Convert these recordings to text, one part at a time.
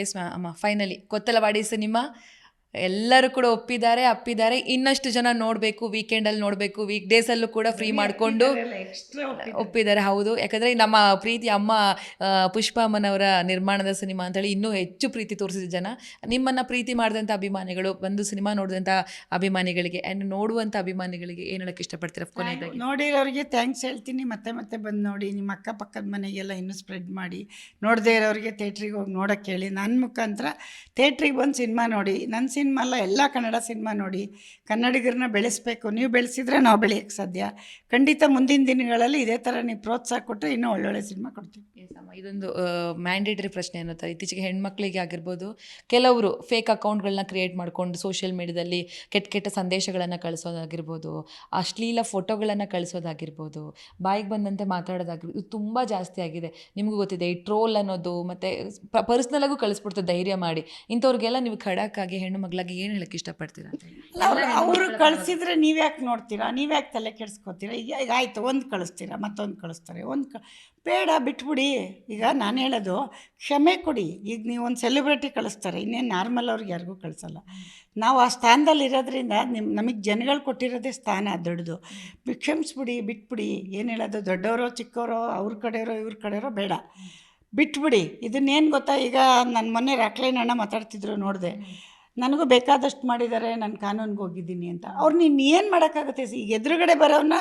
S ma'am ಅಮ್ಮ finally Kothalavadi cinema ಎಲ್ಲರೂ ಕೂಡ ಒಪ್ಪಿದ್ದಾರೆ ಅಪ್ಪಿದ್ದಾರೆ. ಇನ್ನಷ್ಟು ಜನ ನೋಡಬೇಕು ವೀಕೆಂಡಲ್ಲಿ ನೋಡಬೇಕು ವೀಕ್ ಡೇಸಲ್ಲೂ ಕೂಡ ಫ್ರೀ ಮಾಡಿಕೊಂಡು ಒಪ್ಪಿದ್ದಾರೆ. ಹೌದು. ಯಾಕಂದರೆ ನಮ್ಮ ಪ್ರೀತಿ ಅಮ್ಮ ಪುಷ್ಪಮ್ಮನವರ ನಿರ್ಮಾಣದ ಸಿನಿಮಾ ಅಂತೇಳಿ ಇನ್ನೂ ಹೆಚ್ಚು ಪ್ರೀತಿ ತೋರಿಸಿದ ಜನ. ನಿಮ್ಮನ್ನು ಪ್ರೀತಿ ಮಾಡಿದಂಥ ಅಭಿಮಾನಿಗಳು ಬಂದು ಸಿನಿಮಾ ನೋಡಿದಂಥ ಅಭಿಮಾನಿಗಳಿಗೆ ಆ್ಯಂಡ್ ನೋಡುವಂಥ ಅಭಿಮಾನಿಗಳಿಗೆ ಏನು ಹೇಳಕ್ಕೆ ಇಷ್ಟಪಡ್ತೀರ ಕೊನೆಯದಾಗಿ? ನೋಡಿರೋರಿಗೆ ಥ್ಯಾಂಕ್ಸ್ ಹೇಳ್ತೀನಿ. ಮತ್ತೆ ಮತ್ತೆ ಬಂದು ನೋಡಿ ನಿಮ್ಮ ಅಕ್ಕಪಕ್ಕದ ಮನೆಗೆಲ್ಲ ಇನ್ನೂ ಸ್ಪ್ರೆಡ್ ಮಾಡಿ. ನೋಡದೇ ಇರೋರಿಗೆ ಥೇಟ್ರಿಗೆ ಹೋಗಿ ನೋಡೋಕ್ಕೆ ಹೇಳಿ. ನನ್ನ ಮುಖಾಂತರ ಥೇಟ್ರಿಗೆ ಬಂದು ಸಿನಿಮಾ ನೋಡಿ. ನನ್ನ ಸಿನಿಮಾ ಅಲ್ಲ, ಎಲ್ಲ ಕನ್ನಡ ಸಿನಿಮಾ ನೋಡಿ ಕನ್ನಡಿಗರನ್ನ ಬೆಳೆಸಬೇಕು. ನೀವು ಬೆಳೆಸಿದ್ರೆ ನಾವು ಬೆಳೆಯೋಕ್ಕೆ ಸಾಧ್ಯ. ಖಂಡಿತ ಮುಂದಿನ ದಿನಗಳಲ್ಲಿ ಇದೇ ಥರ ನೀವು ಪ್ರೋತ್ಸಾಹ ಕೊಟ್ಟರೆ ಇನ್ನೂ ಒಳ್ಳೊಳ್ಳೆ ಸಿನಿಮಾ ಕೊಡ್ತೀವಿ. ಇದೊಂದು ಮ್ಯಾಂಡೇಟರಿ ಪ್ರಶ್ನೆ ಅನ್ನೋತಾರೆ ಇತ್ತೀಚೆಗೆ ಹೆಣ್ಮಕ್ಳಿಗೆ ಆಗಿರ್ಬೋದು, ಕೆಲವರು ಫೇಕ್ ಅಕೌಂಟ್ಗಳನ್ನ ಕ್ರಿಯೇಟ್ ಮಾಡಿಕೊಂಡು ಸೋಷಿಯಲ್ ಮೀಡಿಯಾದಲ್ಲಿ ಕೆಟ್ಟ ಕೆಟ್ಟ ಸಂದೇಶಗಳನ್ನು ಕಳಿಸೋದಾಗಿರ್ಬೋದು ಅಶ್ಲೀಲ ಫೋಟೋಗಳನ್ನು ಕಳಿಸೋದಾಗಿರ್ಬೋದು, ಬಾಯಿಗೆ ಬಂದಂತೆ ಮಾತಾಡೋದಾಗಿರ್ಬೋದು ಇದು ತುಂಬ ಜಾಸ್ತಿ ಆಗಿದೆ. ನಿಮಗೂ ಗೊತ್ತಿದೆ, ಈ ಟ್ರೋಲ್ ಅನ್ನೋದು, ಮತ್ತು ಪರ್ಸ್ನಲಾಗೂ ಕಳಿಸ್ಬಿಡ್ತು, ಧೈರ್ಯ ಮಾಡಿ. ಇಂಥವ್ರಿಗೆಲ್ಲ ನೀವು ಖಡಕ್ಕಾಗಿ ಹೆಣ್ಣು ಮಗಳಾಗಿ ಏನು ಹೇಳಕ್ಕೆ ಇಷ್ಟಪಡ್ತೀರಾ ಅವ್ರು ಕಳಿಸಿದ್ರೆ ನೀವ್ಯಾಕೆ ನೋಡ್ತೀರಾ? ನೀವ್ಯಾಕೆ ತಲೆ ಕೆಡಿಸ್ಕೊತೀರಾ? ಈಗ ಈಗ ಆಯಿತು ಒಂದು ಕಳಿಸ್ತೀರಾ? ಮತ್ತೊಂದು ಕಳಿಸ್ತಾರೆ. ಒಂದು ಕ ಬೇಡ ಬಿಟ್ಬಿಡಿ. ಈಗ ನಾನು ಹೇಳೋದು ಕ್ಷಮೆ ಕೊಡಿ. ಈಗ ನೀವು ಒಂದು ಸೆಲೆಬ್ರಿಟಿ ಕಳಿಸ್ತಾರೆ ಇನ್ನೇನು ನಾರ್ಮಲ್ ಅವ್ರಿಗೆ ಯಾರಿಗೂ ಕಳಿಸಲ್ಲ. ನಾವು ಆ ಸ್ಥಾನದಲ್ಲಿ ಇರೋದ್ರಿಂದ ನಿಮ್ಮ ನಮಗೆ ಜನಗಳು ಕೊಟ್ಟಿರೋದೇ ಸ್ಥಾನ ದೊಡ್ಡದು. ಕ್ಷಮಿಸ್ಬಿಡಿ ಬಿಟ್ಬಿಡಿ. ಏನು ಹೇಳೋದು? ದೊಡ್ಡವರೋ ಚಿಕ್ಕವರೋ ಅವ್ರ ಕಡೆಯವರೋ ಇವ್ರ ಕಡೆಯವರೋ ಬೇಡ. ಬಿಟ್ಬಿಡಿ. ಇದನ್ನೇನು ಗೊತ್ತಾ? ಈಗ ನನ್ನ ಮೊನ್ನೆ ರಾಕ್ಲೈನ್ ಅಣ್ಣ ಮಾತಾಡ್ತಿದ್ರು ನೋಡಿದೆ. ನನಗೂ ಬೇಕಾದಷ್ಟು ಮಾಡಿದ್ದಾರೆ ನಾನು ಕಾನೂನಿಗೆ ಹೋಗಿದ್ದೀನಿ ಅಂತ. ಅವ್ರು ನೀನು ಏನು ಮಾಡೋಕ್ಕಾಗುತ್ತೆ? ಈಗ ಎದುರುಗಡೆ ಬರೋನ್ನ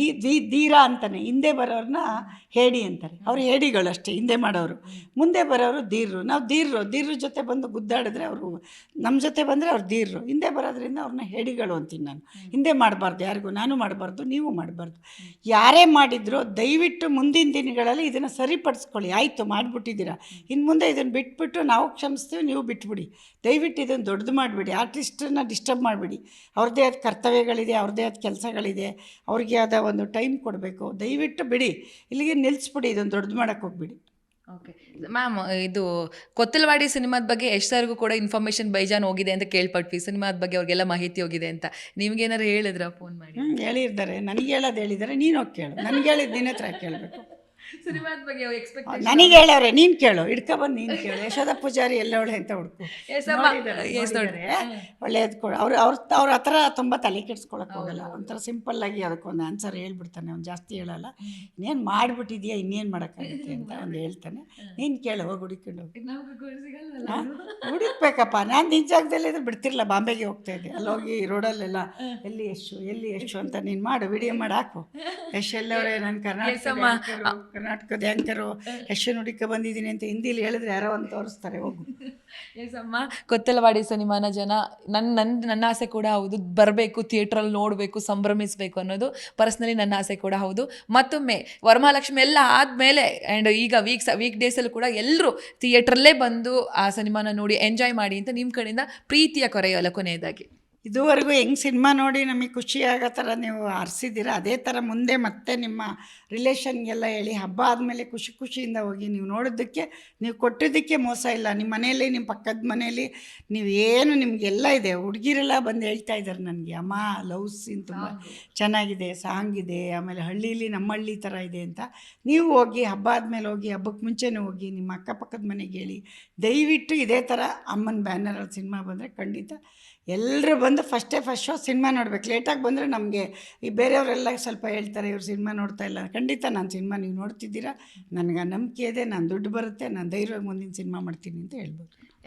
ಈ ದಿ ಧೀರ ಅಂತಾನೆ, ಹಿಂದೆ ಬರೋರನ್ನ ಹೇಡಿ ಅಂತಾರೆ. ಅವರು ಹೇಡಿಗಳು ಅಷ್ಟೇ, ಹಿಂದೆ ಮಾಡೋರು. ಮುಂದೆ ಬರೋರು ಧೀರರು ನಾವು ಧೀರರು ಧೀರ್ರ ಜೊತೆ ಬಂದು ಗುದ್ದಾಡಿದ್ರೆ ಅವರು ನಮ್ಮ ಜೊತೆ ಬಂದರೆ ಅವ್ರು ಧೀರರು ಹಿಂದೆ ಬರೋದ್ರಿಂದ ಅವ್ರನ್ನ ಹೇಡಿಗಳು ಅಂತೀನಿ ನಾನು. ಹಿಂದೆ ಮಾಡಬಾರ್ದು, ಯಾರಿಗೂ, ನಾನು ಮಾಡಬಾರ್ದು, ನೀವು ಮಾಡಬಾರ್ದು. ಯಾರೇ ಮಾಡಿದ್ರು ದಯವಿಟ್ಟು ಮುಂದಿನ ದಿನಗಳಲ್ಲಿ ಇದನ್ನು ಸರಿಪಡಿಸ್ಕೊಳ್ಳಿ. ಆಯಿತು, ಮಾಡಿಬಿಟ್ಟಿದ್ದೀರಾ. ಇನ್ನು ಮುಂದೆ ಇದನ್ನು ಬಿಟ್ಬಿಟ್ಟು ನಾವು ಕ್ಷಮಿಸ್ತೀವಿ, ನೀವು ಬಿಟ್ಬಿಡಿ. ದಯವಿಟ್ಟು ಇದನ್ನು ದೊಡ್ಡದು ಮಾಡಿಬಿಡಿ. ಆರ್ಟಿಸ್ಟನ್ನ ಡಿಸ್ಟರ್ಬ್ ಮಾಡಿಬಿಡಿ. ಅವ್ರದ್ದೇ ಆದ ಕರ್ತವ್ಯಗಳಿದೆ ಅವ್ರದ್ದೇ ಆದ ಕೆಲಸಗಳಿದೆ. ಅವ್ರಿಗೆ ಆದ ಒಂದು ಟೈಮ್ ಕೊಡಬೇಕು. ದಯವಿಟ್ಟು ಬಿಡಿ. ಇಲ್ಲಿಗೆ ನಿಲ್ಲಿಸ್ಬಿಡಿ ಇದೊಂದು ದೊಡ್ಡದು ಮಾಡೋಕ್ಕೆ ಹೋಗ್ಬಿಡಿ. ಓಕೆ ಮ್ಯಾಮ್ ಇದು ಕೊತ್ತಲವಾಡಿ ಸಿನಿಮಾದ ಬಗ್ಗೆ ಎಷ್ಟರಿಗೂ ಕೂಡ ಇನ್ಫಾರ್ಮೇಷನ್ ಬೈಜಾನ್ ಹೋಗಿದೆ ಅಂತ ಕೇಳ್ಪಟ್ವಿ. ಸಿನಿಮಾದ ಬಗ್ಗೆ ಅವ್ರಿಗೆಲ್ಲ ಮಾಹಿತಿ ಹೋಗಿದೆ ಅಂತ. ನಿಮ್ಗೇನಾದ್ರು ಹೇಳಿದ್ರ? ಫೋನ್ ಮಾಡಿ. ಹ್ಞೂ ಹೇಳಿರ್ತಾರೆ. ನನಗೆ ಹೇಳೋದು ಹೇಳಿದ್ದಾರೆ. ನೀನು ಹೋಗಿ ಕೇಳು. ನನಗೆ ಹೇಳಿದ್ದು ನಿನ್ನ ಹತ್ರ ಕೇಳಬೇಕು. ಸಿನಿಮಾದ ಬಗ್ಗೆ ಎಕ್ಸ್ಪೆಕ್ಟ್ ನನಗೆ ಹೇಳವ್ರೆ ನೀನು ಕೇಳು ಹಿಡ್ಕೊಬಂದು ನೀನು ಕೇಳು. ಯಶೋಧ ಪೂಜಾರಿ ಎಲ್ಲವಳೆ ಅಂತ ಹುಡುಕು. ಒಳ್ಳೇದು ಕೊಡು. ಅವ್ರು ಅವ್ರ ಅವ್ರ ಹತ್ರ ತುಂಬ ತಲೆ ಕೆಡ್ಸ್ಕೊಳಕ್ಕೆ ಹೋಗಲ್ಲ. ಒಂಥರ ಸಿಂಪಲ್ಲಾಗಿ ಅದಕ್ಕೊಂದು ಆನ್ಸರ್ ಹೇಳ್ಬಿಡ್ತಾನೆ. ಅವ್ನು ಜಾಸ್ತಿ ಹೇಳಲ್ಲ. ಇನ್ನೇನು ಮಾಡಿಬಿಟ್ಟಿದ್ಯಾ ಇನ್ನೇನು ಮಾಡೋಕ್ಕಾಗುತ್ತೆ ಅಂತ ಒಂದು ಹೇಳ್ತಾನೆ. ನೀನು ಕೇಳು ಹೋಗಿ ಹುಡುಕೊಂಡು ಹೋಗಿ. ಹುಡುಕ್ಬೇಕಪ್ಪ. ನಾನು ನಿನ್ ಜಾಗದಲ್ಲಿ ಇದ್ರೆ ಬಿಡ್ತಿರ್ಲಿಲ್ಲ ಬಾಂಬೆಗೆ ಹೋಗ್ತಾ ಇದ್ದೆ. ಅಲ್ಲಿ ಹೋಗಿ ರೋಡಲ್ಲೆಲ್ಲ ಎಲ್ಲಿ ಎಷ್ಟು ಎಲ್ಲಿ ಎಷ್ಟು ಅಂತ ನೀನು ಮಾಡು ವಿಡಿಯೋ ಮಾಡಿ ಹಾಕು. ಎಷ್ಟು ಎಲ್ಲವರೇ ನನ್ನ ಕರ್ನಾಟಕ ಕರ್ನಾಟಕದ ಆ್ಯಂಕರು ಯಶು ನುಡಿಕ ಬಂದಿದ್ದೀನಿ ಅಂತ ಹಿಂದಿಲಿ ಹೇಳಿದ್ರೆ ಯಾರೋ ಒಂದು ತೋರಿಸ್ತಾರೆ, ಹೋಗು. ಎಸ್ ಅಮ್ಮ. ಕೊತ್ತಲವಾಡಿ ಸಿನಿಮಾನ ಜನ ನನ್ನ ನನ್ನ ನನ್ನ ಆಸೆ ಕೂಡ ಹೌದು. ಬರಬೇಕು ಥಿಯೇಟ್ರಲ್ಲಿ ನೋಡಬೇಕು, ಸಂಭ್ರಮಿಸಬೇಕು ಅನ್ನೋದು ಪರ್ಸ್ನಲಿ ನನ್ನ ಆಸೆ ಕೂಡ ಹೌದು. ಮತ್ತೊಮ್ಮೆ ವರಮಹಾಲಕ್ಷ್ಮಿ ಎಲ್ಲ ಆದಮೇಲೆ ಆ್ಯಂಡ್ ಈಗ ವೀಕ್ಸ್ ವೀಕ್ ಡೇಸಲ್ಲೂ ಕೂಡ ಎಲ್ಲರೂ ಥಿಯೇಟ್ರಲ್ಲೇ ಬಂದು ಆ ಸಿನಿಮಾನ ನೋಡಿ ಎಂಜಾಯ್ ಮಾಡಿ ಅಂತ ನಿಮ್ಮ ಕಡೆಯಿಂದ ಪ್ರೀತಿಯ ಕೊರೆಯಲ್ಲ ಕೊನೆಯದಾಗಿ. ಇದುವರೆಗೂ ಹೆಂಗೆ ಸಿನಿಮಾ ನೋಡಿ ನಮಗೆ ಖುಷಿ ಆಗೋ ಥರ ನೀವು ಹರಿಸಿದ್ದೀರ ಅದೇ ಥರ ಮುಂದೆ ಮತ್ತೆ ನಿಮ್ಮ ರಿಲೇಷನ್ಗೆಲ್ಲ ಹೇಳಿ ಹಬ್ಬ ಆದಮೇಲೆ ಖುಷಿ ಖುಷಿಯಿಂದ ಹೋಗಿ ನೀವು ನೋಡೋದಕ್ಕೆ ನೀವು ಕೊಟ್ಟಿದ್ದಕ್ಕೆ ಮೋಸ ಇಲ್ಲ. ನಿಮ್ಮ ಮನೆಯಲ್ಲಿ ನಿಮ್ಮ ಪಕ್ಕದ ಮನೆಯಲ್ಲಿ ನೀವು ಏನು ನಿಮಗೆಲ್ಲ ಇದೆ. ಹುಡುಗಿರೆಲ್ಲ ಬಂದು ಹೇಳ್ತಾ ಇದ್ದಾರೆ ನನಗೆ ಅಮ್ಮ ಲವ್ ಸೀನ್ ತುಂಬ ಚೆನ್ನಾಗಿದೆ ಸಾಂಗ್ ಇದೆ ಆಮೇಲೆ ಹಳ್ಳಿಲಿ ನಮ್ಮ ಹಳ್ಳಿ ಥರ ಇದೆ ಅಂತ. ನೀವು ಹೋಗಿ ಹಬ್ಬ ಆದಮೇಲೆ ಹೋಗಿ ಹಬ್ಬಕ್ಕೆ ಮುಂಚೆನೇ ಹೋಗಿ ನಿಮ್ಮ ಅಕ್ಕಪಕ್ಕದ ಮನೆಗೆ ಹೇಳಿ ದಯವಿಟ್ಟು ಇದೇ ಥರ ಅಮ್ಮನ ಬ್ಯಾನರಲ್ಲಿ ಸಿನಿಮಾ ಬಂದರೆ ಖಂಡಿತ ಎಲ್ಲರೂ ಬಂದು ಫಸ್ಟೇ ಫಸ್ಟ್ ಶೋ ಸಿನಿಮಾ ನೋಡ್ಬೇಕು. ಲೇಟಾಗಿ ಬಂದರೆ ನಮಗೆ ಈ ಬೇರೆಯವರೆಲ್ಲ ಸ್ವಲ್ಪ ಹೇಳ್ತಾರೆ, ಇವ್ರು ಸಿನಿಮಾ ನೋಡ್ತಾ ಇಲ್ಲ. ಖಂಡಿತ ನಾನು ಸಿನಿಮಾ ನೀವು ನೋಡ್ತಿದ್ದೀರಾ? ನನಗೆ ನಂಬಿಕೆ ಇದೆ, ನಾನು ದುಡ್ಡು ಬರುತ್ತೆ, ನಾನು ಧೈರ್ಯವಾಗಿ ಮುಂದಿನ ಸಿನಿಮಾ ಮಾಡ್ತೀನಿ ಅಂತ ಹೇಳ್ಬೋದು.